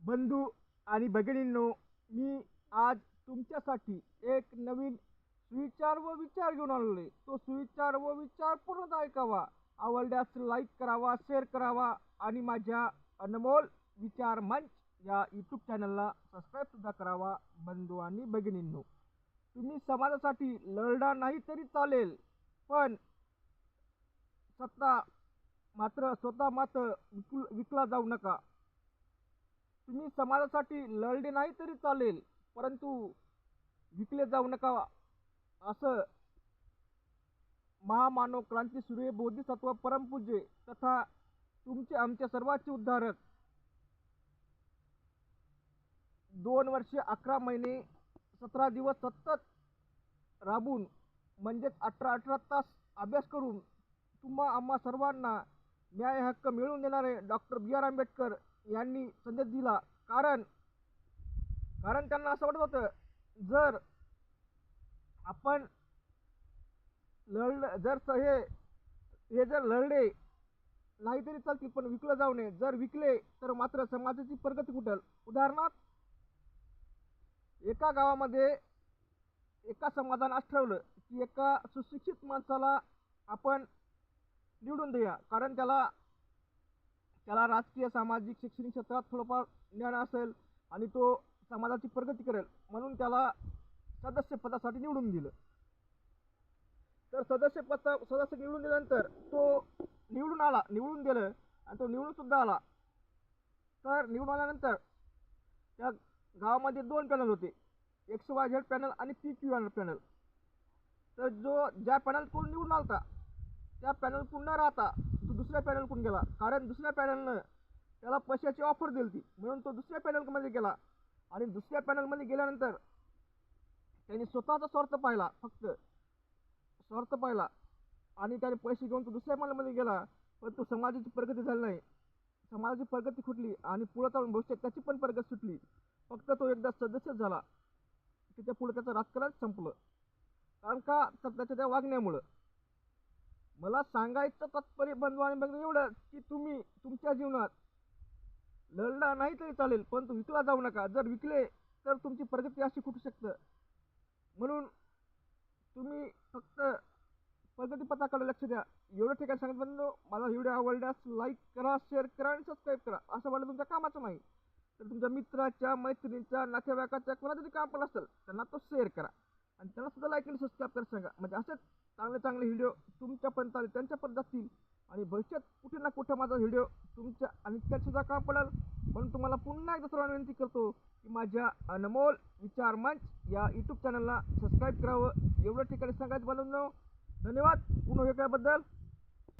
बंधू आणि भगिनींनो मी आज तुमच्यासाठी एक नवीन सुविचार व विचार घेऊन आलेलो आहे तो सुविचार व विचार पूर्णच ऐकावा. आवडल्यास लाईक करावा शेअर करावा आणि माझ्या अनमोल विचार मंच या यूट्यूब चॅनलला सबस्क्राईबसुद्धा करावा बंधू आणि भगिनींनो. तुम्ही समाजासाठी लढला नाही तरी चालेल पण सत्ता मात्र स्वतः मात्र विकल विकला जाऊ नका. तुम्ही समाजासाठी लढले नाही तरी चालेल परंतु विकले जाऊ नका. असं महामानव क्रांती सूर्य बोधिसत्व परमपूज्य तथा तुमचे आमच्या सर्वांचे उद्धारक. दोन वर्षे अकरा महिने सतरा दिवस सतत राबून म्हणजेच अठरा अठरा तास अभ्यास करून तुम्हा आम्हा सर्वांना न्याय हक्क मिळवून देणारे डॉक्टर बी आर आंबेडकर यांनी संदेश दिला. कारण कारण त्यांना असं वाटत होतं जर आपण लढलं जर हे हे जर लढले नाही तरी चालतील पण विकलं जाऊ नये. जर विकले तर मात्र समाजाची प्रगती कुठल? उदाहरणार्थ एका गावामध्ये एका समाजानं असं ठरवलं की एका सुशिक्षित माणसाला आपण निवडून देऊया. कारण त्याला त्याला राजकीय सामाजिक शैक्षणिक क्षेत्रात थोडंफार ज्ञान असेल आणि तो समाजाची प्रगती करेल म्हणून त्याला सदस्य पदासाठी निवडून दिलं. तर सदस्यपद सदस्य निवडून दिल्यानंतर तो निवडून आला निवडून दिलं आणि तो निवडून सुद्धा आला. तर निवडून आल्यानंतर त्या गावामध्ये दोन पॅनल होते. एक्स वाय झेड पॅनल आणि पी क्यू पॅनल तर जो ज्या पॅनल तो निवडून आलता त्या पॅनल न राहता तो दुसऱ्या पॅनलकडून गेला? कारण दुसऱ्या पॅनलनं त्याला पैशाची ऑफर दिली ती म्हणून तो दुसऱ्या पॅनलमध्ये गेला. आणि दुसऱ्या पॅनलमध्ये गेल्यानंतर त्यांनी स्वतःचा स्वार्थ पाहिला. फक्त स्वार्थ पाहिला. आणि त्याने पैसे घेऊन तो दुसऱ्या पॅनलमध्ये गेला. पण तो समाजाची प्रगती झाली नाही. समाजाची प्रगती खुटली आणि पुढं चालून भविष्यात त्याची पण प्रगती सुटली. फक्त तो एकदा सदस्यच झाला. त्याच्या पुढे त्याचं राजकारण संपलं. कारण का? तर त्याच्या त्या वागण्यामुळं. मला सांगायचं तात्पर्य बंधू आणि एवढं की तुम्ही तुमच्या जीवनात लढला नाही तरी चालेल पण तू विकला जाऊ नका. जर विकले तर तुमची प्रगती अशी खुटू शकतं. म्हणून तुम्ही फक्त प्रगतीपथाकडे लक्ष द्या. एवढं ठिकाणी सांगत बंधू मला व्हिडिओ आवडल्यास लाईक करा शेअर करा आणि सबस्क्राईब करा. असं वाटलं तुमच्या कामाचं नाही तर तुमच्या मित्राच्या मैत्रिणीच्या नातेवाईकाच्या कोणाचं काम पण असेल त्यांना तो शेअर करा. आणि त्यांना सुद्धा लाईक आणि सबस्क्राईब करा सांगा. म्हणजे असेच चांगले चांगले व्हिडिओ तुमच्यापर्यंत आले त्यांच्यापर्यंत जातील. आणि भविष्यात कुठे ना कुठे माझा व्हिडिओ तुमच्या आणि त्यासुद्धा काम पडेल. म्हणून तुम्हाला पुन्हा एकदा सर्वांना विनंती करतो की माझ्या अनमोल विचार मंच या यूट्यूब चॅनलला सबस्क्राईब करावं. एवढं ठिकाणी सांगायचं बनवून हो. धन्यवाद. पुन्हा वेगळ्याबद्दल